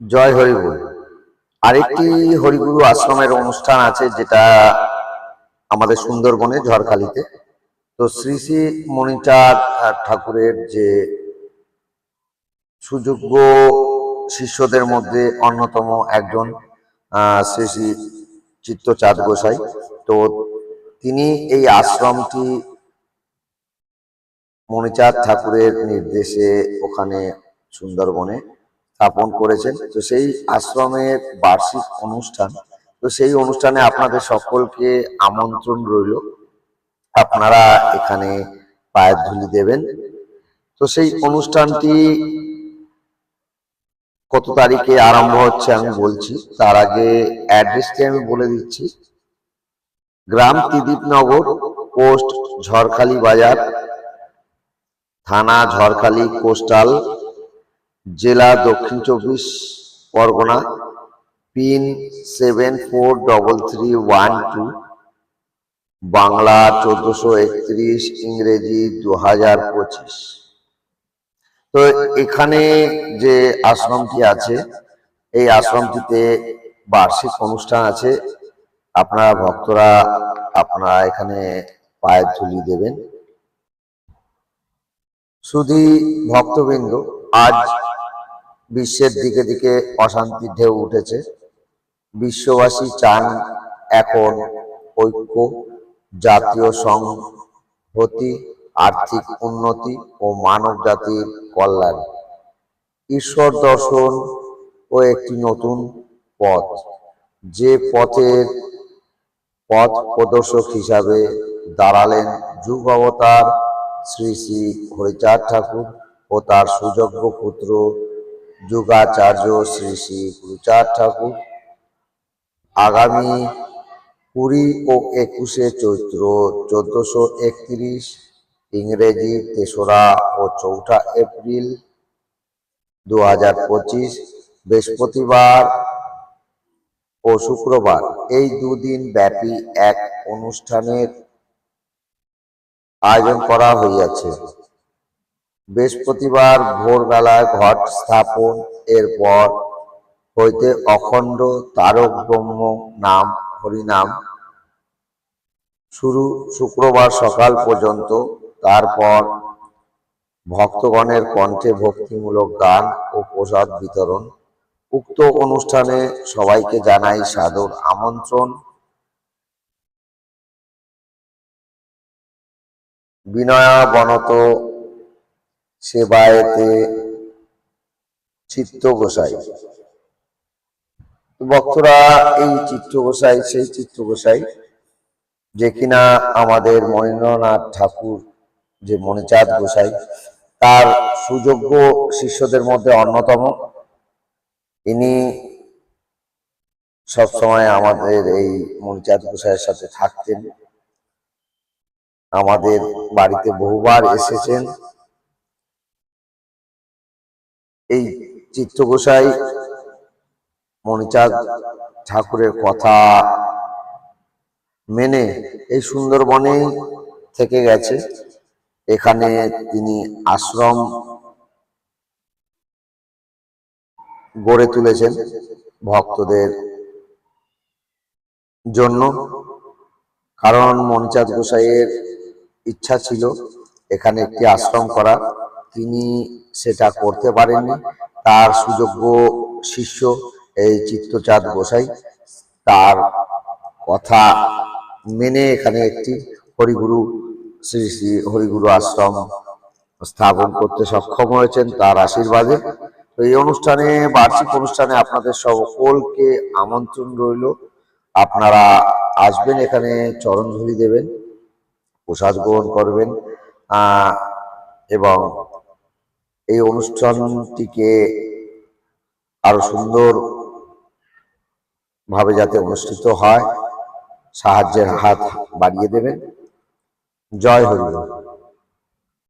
জয় হরিগুরু আরেকটি হরিগুরু আশ্রমের অনুষ্ঠান আছে যেটা আমাদের সুন্দরবনে, ঝড়খালিতে। তো শ্রী শ্রী মণিচাঁদ ঠাকুরের যে সুযোগ্য শিষ্যদের মধ্যে অন্যতম একজন শ্রী শ্রী চিত্তচাঁদ গোসাই, তো তিনি এই আশ্রমটি মণিচাঁদ ঠাকুরের নির্দেশে ওখানে সুন্দরবনে স্থাপন করেছেন। তো সেই আশ্রমের বার্ষিক অনুষ্ঠান, তো সেই অনুষ্ঠানে আপনাদের সকলকে আমন্ত্রণ রইল। আপনারা এখানে পায়ের ধুলি দেবেন। তো সেই অনুষ্ঠানটি কত তারিখে আরম্ভ হচ্ছে আমি বলছি, তার আগে অ্যাড্রেসটি আমি বলে দিচ্ছি। গ্রাম ত্রিদীপনগর, পোস্ট ঝড়খালি বাজার, থানা ঝড়খালি কোস্টাল জেলা দক্ষিণ চব্বিশ Pargana, pin seven four double three one two, Bangla চোদ্দশো একত্রিশ ইংরেজি দু হাজার পঁচিশ। তো এখানে যে আশ্রমটি আছে, এই আশ্রমটিতে বার্ষিক অনুষ্ঠান আছে। আপনারা ভক্তরা আপনারা এখানে পায়ের ধুলি দেবেন। শুধু ভক্তবৃন্দ, আজ বিশ্বের দিকে দিকে অশান্তির ঢেউ উঠেছে। বিশ্ববাসী চান এখন ঐক্য, জাতীয় সংহতি, আর্থিক উন্নতি ও মানব জাতির কল্যাণ। ঈশ্বর দর্শন ও একটি নতুন পথ। যে পথের পথ প্রদর্শক হিসাবে দাঁড়ালেন যুগ অবতার শ্রী শ্রী হরিচাঁদ ঠাকুর ও তার সুযোগ্য পুত্র যুগাচার্য শ্রী শ্রী গুরুচাঁদ ঠাকুর। আগামী কুড়ি ও একুশে চৈত্র চোদ্দশো একত্রিশ, ইংরেজি তেসরা ও চৌঠা এপ্রিল দু হাজার পঁচিশ, বৃহস্পতিবার ও শুক্রবার। এই দুদিন ব্যাপী এক অনুষ্ঠানের আয়োজন করা হইয়াছে। বৃহস্পতিবার ভোরবেলায় ঘট স্থাপন, এরপর হইতে অখণ্ড তারক ব্রহ্ম নাম, হরিনাম শুরু শুক্রবার সকাল পর্যন্ত। তারপর ভক্তগণের কণ্ঠে ভক্তিমূলক গান ও প্রসাদ বিতরণ। উক্ত অনুষ্ঠানে সবাইকে জানাই সাদর আমন্ত্রণ। বিনয়া বনত সেবায়েতে চিত্ত গোসাই ভক্তরা এই চিত্ত গোসাই সেই চিত্ত গোসাই যে কিনা আমাদের মনীন্দ্রনাথ ঠাকুর যে মণিচাঁদ গোসাই, তার সুযোগ্য শিষ্যদের মধ্যে অন্যতম। ইনি সবসময় আমাদের এই মণিচাঁদ গোসাইয়ের সাথে থাকতেন। আমাদের বাড়িতে বহুবার এসেছেন। এই চিত্ত গোসাই মণিচাঁদ ঠাকুরের কথা মেনে এই সুন্দরবনেই থেকে গেছে। এখানে তিনি আশ্রম গড়ে তুলেছেন ভক্তদের জন্য। কারণ মণিচাঁদ গোসাইয়ের ইচ্ছা ছিল এখানে একটি আশ্রম করা তিনি সেটা করতে পারেননি। তার সুযোগ্য শিষ্য এই চিত্তচাঁদ গোসাই, তার কথা মেনে এখানে একটি হরিগুরু, শ্রী শ্রী হরিগুরু আশ্রম স্থাপন করতে সক্ষম হয়েছেন তার আশীর্বাদে। তো এই অনুষ্ঠানে, বার্ষিক অনুষ্ঠানে আপনাদের সকলকে আমন্ত্রণ রইল। আপনারা আসবেন এখানে চরণধুলি দেবেন, প্রসাদ গ্রহণ করবেন এবং এই অনুষ্ঠানটিকে আরও সুন্দর ভাবে যাতে অনুষ্ঠিত হয় সাহায্যের হাত বাড়িয়ে দেবেন। জয় হরিবল